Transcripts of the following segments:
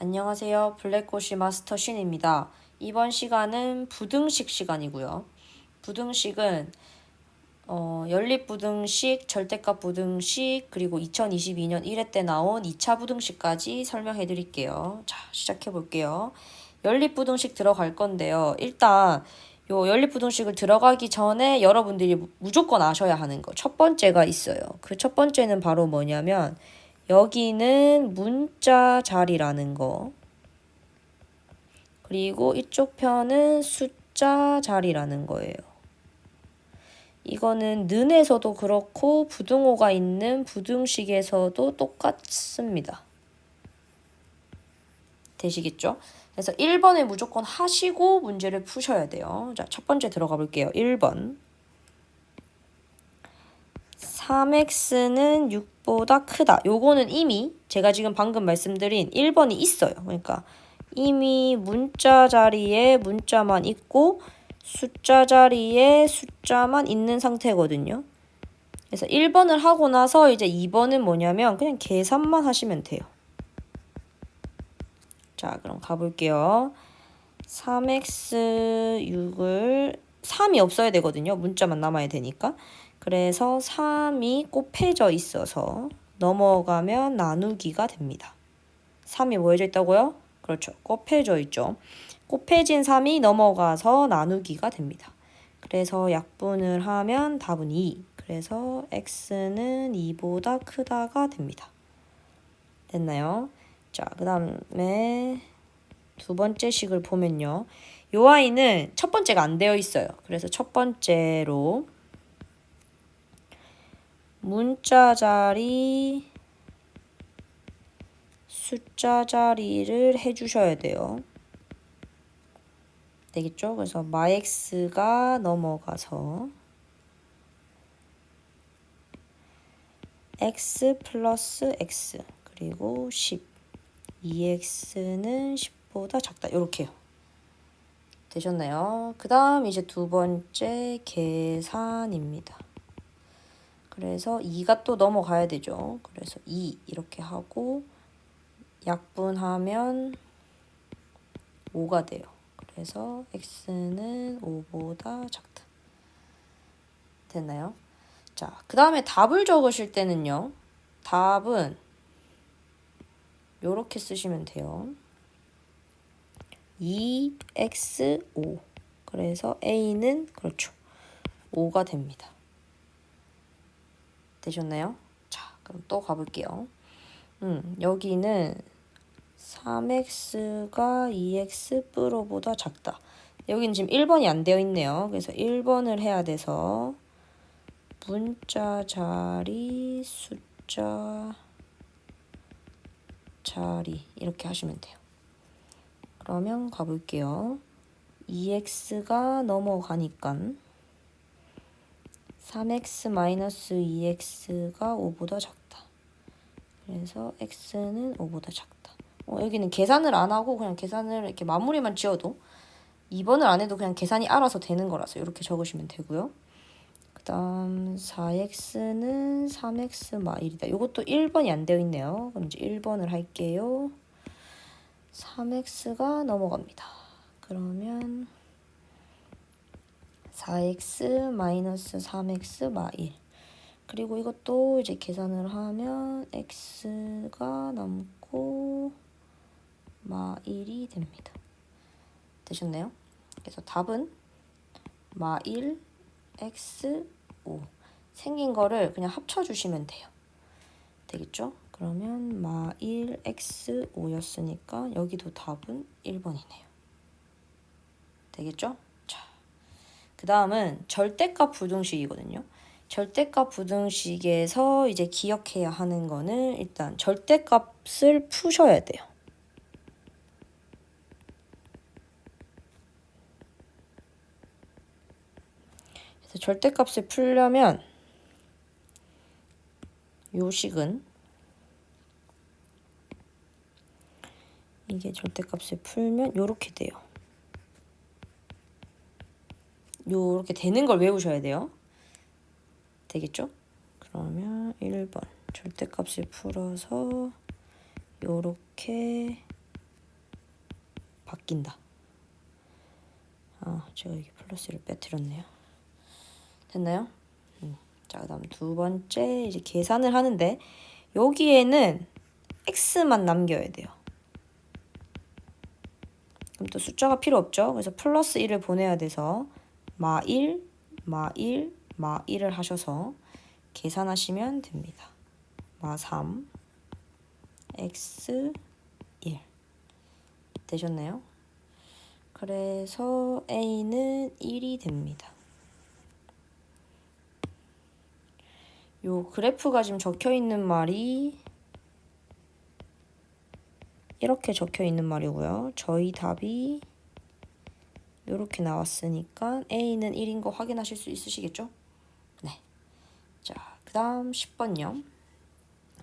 안녕하세요. 블랙고시 마스터 신입니다. 이번 시간은 부등식 시간이고요. 부등식은 어, 연립부등식, 절대값 부등식, 그리고 2022년 1회 때 나온 2차 부등식까지 설명해 드릴게요. 자, 시작해 볼게요. 연립부등식 들어갈 건데요. 일단 요 연립부등식을 들어가기 전에 여러분들이 무조건 아셔야 하는 거. 첫 번째가 있어요. 그 첫 번째는 바로 뭐냐면 여기는 문자 자리라는 거. 그리고 이쪽 편은 숫자 자리라는 거예요. 이거는 는에서도 그렇고 부등호가 있는 부등식에서도 똑같습니다. 되시겠죠? 그래서 1번을 무조건 하시고 문제를 푸셔야 돼요. 자, 첫 번째 들어가 볼게요. 1번. 3x는 6 보다 크다. 요거는 이미 제가 지금 방금 말씀드린 1번이 있어요. 그러니까 이미 문자 자리에 문자만 있고 숫자 자리에 숫자만 있는 상태거든요. 그래서 1번을 하고 나서 이제 2번은 뭐냐면 그냥 계산만 하시면 돼요. 자, 그럼 가볼게요. 3x 6을 3이 없어야 되거든요. 문자만 남아야 되니까. 그래서 3이 곱해져 있어서 넘어가면 나누기가 됩니다. 3이 뭐해져 있다고요? 그렇죠. 곱해져 있죠. 곱해진 3이 넘어가서 나누기가 됩니다. 그래서 약분을 하면 답은 2. 그래서 x는 2보다 크다가 됩니다. 됐나요? 자, 그 다음에 두 번째 식을 보면요. 요 아이는 첫 번째가 안 되어 있어요. 그래서 첫 번째로 문자 자리, 숫자 자리를 해주셔야 돼요. 되겠죠? 그래서 마x가 넘어가서 x 플러스 x 그리고 10 2x는 10보다 작다 이렇게요. 되셨나요? 그 다음 이제 두 번째 계산입니다. 그래서 2가 또 넘어가야 되죠. 그래서 2 이렇게 하고 약분하면 5가 돼요. 그래서 x는 5보다 작다. 됐나요? 자, 그 다음에 답을 적으실 때는요. 답은 요렇게 쓰시면 돼요. 2x5 그래서 a는 그렇죠. 5가 됩니다. 되셨나요? 자, 그럼 또 가볼게요. 음, 여기는 3x가 2x 프로보다 작다. 여기는 지금 1번이 안 되어 있네요. 그래서 1번을 해야 돼서 문자 자리 숫자 자리 이렇게 하시면 돼요. 그러면 가볼게요. 2x가 넘어가니까 3x-2x가 5보다 작다. 그래서 x는 5보다 작다. 어, 여기는 계산을 안 하고 그냥 계산을 이렇게 마무리만 지어도 2번을 안 해도 그냥 계산이 알아서 되는 거라서 이렇게 적으시면 되고요. 그 다음 4x는 3x 마일이다. 이것도 1번이 안 되어 있네요. 그럼 이제 1번을 할게요. 3x가 넘어갑니다. 그러면 4x 마이너스 3x 마일 그리고 이것도 이제 계산을 하면 x가 남고 마일이 됩니다. 되셨나요? 그래서 답은 마일 x 5 생긴 거를 그냥 합쳐주시면 돼요. 되겠죠? 그러면 마일 x 5였으니까 여기도 답은 1번이네요. 되겠죠? 자, 그 다음은 절대값 부등식이거든요. 절대값 부등식에서 이제 기억해야 하는 거는 일단 절대값을 푸셔야 돼요. 그래서 절대값을 풀려면 요 식은 이게 절대값을 풀면 요렇게 돼요. 요렇게 되는 걸 외우셔야 돼요. 되겠죠? 그러면 1번 절대값을 풀어서 요렇게 바뀐다. 아, 제가 여기 플러스를 빼뜨렸네요. 됐나요? 음. 자, 그다음 두 번째 이제 계산을 하는데 여기에는 x만 남겨야 돼요. 그럼 또 숫자가 필요 없죠? 그래서 플러스 1을 보내야 돼서 마 1, 마 1, 마 1을 하셔서 계산하시면 됩니다. 마 3, x 1 되셨나요? 그래서 a는 1이 됩니다. 요 그래프가 지금 적혀 있는 말이 이렇게 적혀 있는 말이고요. 저희 답이 이렇게 나왔으니까 A는 1인 거 확인하실 수 있으시겠죠? 네. 자, 그 다음 10번요.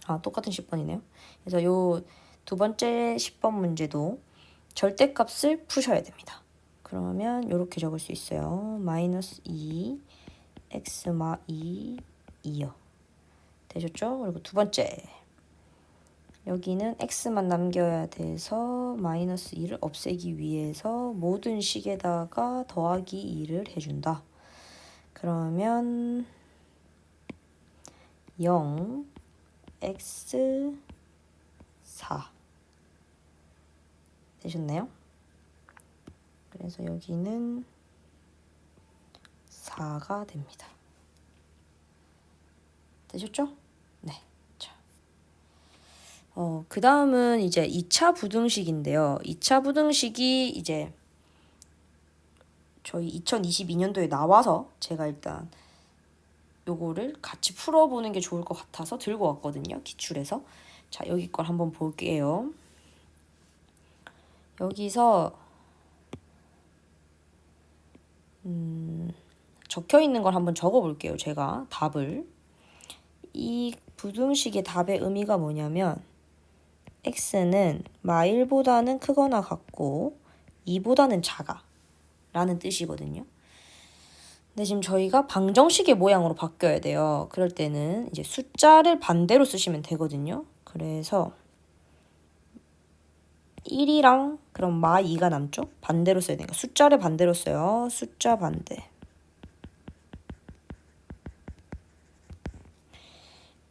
아, 똑같은 10번이네요. 그래서 요 두 번째 10번 문제도 절대값을 푸셔야 됩니다. 그러면 이렇게 적을 수 있어요. 마이너스 2, x마 2, 2요. 되셨죠? 그리고 두 번째. 여기는 x만 남겨야 돼서 마이너스 2를 없애기 위해서 모든 식에다가 더하기 2를 해준다. 그러면 0, x, 4 되셨나요? 그래서 여기는 4가 됩니다. 되셨죠? 어, 그 다음은 이제 2차 부등식인데요. 2차 부등식이 이제 저희 2022년도에 나와서 제가 일단 요거를 같이 풀어보는 게 좋을 것 같아서 들고 왔거든요. 기출에서. 자, 여기 걸 한번 볼게요. 여기서 음, 적혀 있는 걸 한번 적어 볼게요. 제가 답을. 이 부등식의 답의 의미가 뭐냐면 x는 마1보다는 크거나 같고 2보다는 작아 라는 뜻이거든요. 근데 지금 저희가 방정식의 모양으로 바뀌어야 돼요. 그럴 때는 이제 숫자를 반대로 쓰시면 되거든요. 그래서 1이랑 그럼 마 2가 남죠? 반대로 써야 되니까 숫자를 반대로 써요. 숫자 반대.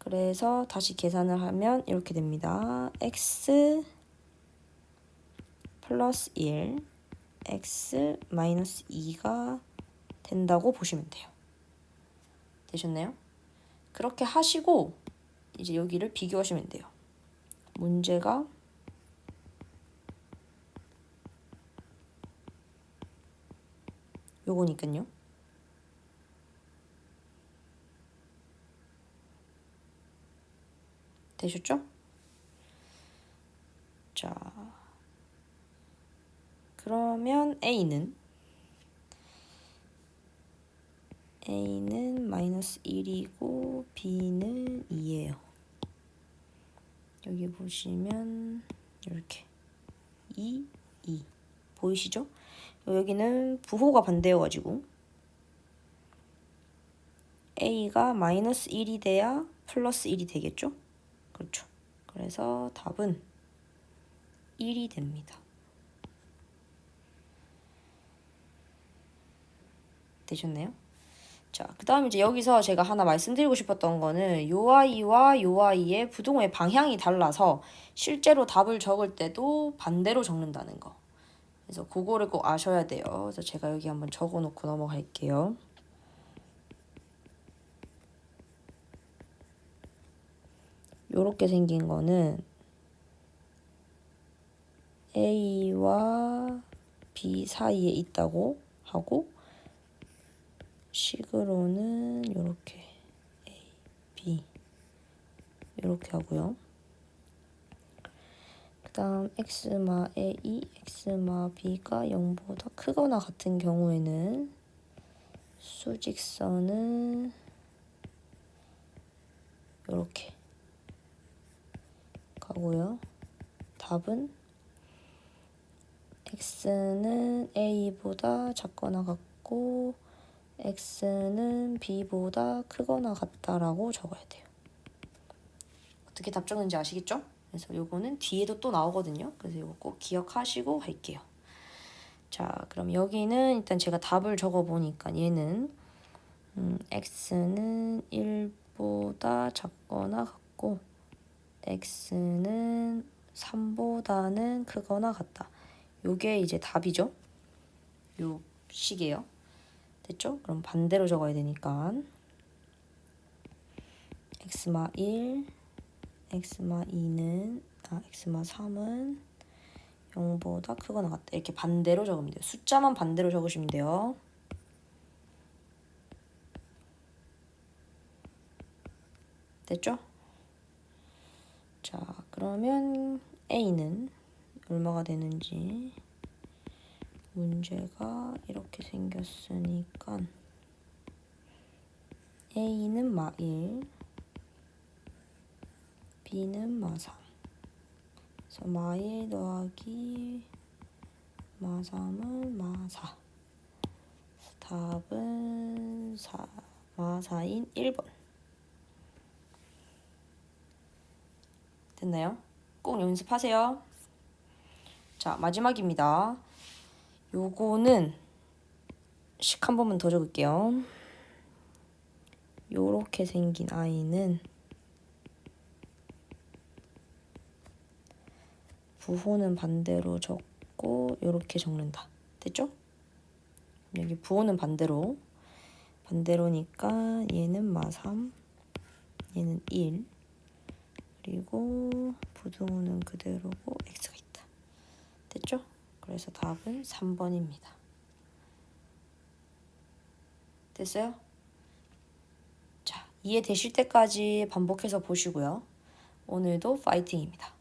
그래서 다시 계산을 하면 이렇게 됩니다. x 플러스 1, x 마이너스 2가 된다고 보시면 돼요. 되셨나요? 그렇게 하시고 이제 여기를 비교하시면 돼요. 문제가 요거니까요. 되셨죠? 자, 그러면 A는 A는 마이너스 1이고 B는 2예요. 여기 보시면 이렇게 2, 2 보이시죠? 여기는 부호가 반대여가지고 A가 마이너스 1이 돼야 플러스 1이 되겠죠? 그렇죠. 그래서 답은 1이 됩니다. 되셨나요? 자, 그 다음 이제 여기서 제가 하나 말씀드리고 싶었던 거는 요 아이와 요 아이의 부동호의 방향이 달라서 실제로 답을 적을 때도 반대로 적는다는 거. 그래서 그거를 꼭 아셔야 돼요. 그래서 제가 여기 한번 적어 놓고 넘어갈게요. 요렇게 생긴 거는 A와 B 사이에 있다고 하고 식으로는 요렇게 A, B 요렇게 하고요. 그 다음 x마 a, x마 b가 0보다 크거나 같은 경우에는 수직선은 요렇게 가고요. 답은 x는 a보다 작거나 같고 x는 b보다 크거나 같다라고 적어야 돼요. 어떻게 답 적는지 아시겠죠? 그래서 요거는 뒤에도 또 나오거든요. 그래서 요거 꼭 기억하시고 할게요. 자, 그럼 여기는 일단 제가 답을 적어 보니까 얘는 음, x는 1보다 작거나 같고 x는 3보다는 크거나 같다. 요게 이제 답이죠. 요 식이에요. 됐죠? 그럼 반대로 적어야 되니까 x마 1, x마 2는 아 x마 3은 0보다 크거나 같다. 이렇게 반대로 적으면 돼요. 숫자만 반대로 적으시면 돼요. 됐죠? 자, 그러면 A는 얼마가 되는지 문제가 이렇게 생겼으니까 A는 마 1, B는 마 3. 그래서 마 1 더하기 마 3은 마 4. 답은 4, 마 4인 1번. 됐나요? 꼭 연습하세요. 자, 마지막입니다. 요거는 식 한 번만 더 적을게요. 요렇게 생긴 아이는 부호는 반대로 적고 요렇게 적는다. 됐죠? 여기 부호는 반대로 반대로니까 얘는 마3 얘는 1 그리고 부등호는 그대로고 x가 있다. 됐죠? 그래서 답은 3번입니다. 됐어요? 자, 이해되실 때까지 반복해서 보시고요. 오늘도 파이팅입니다.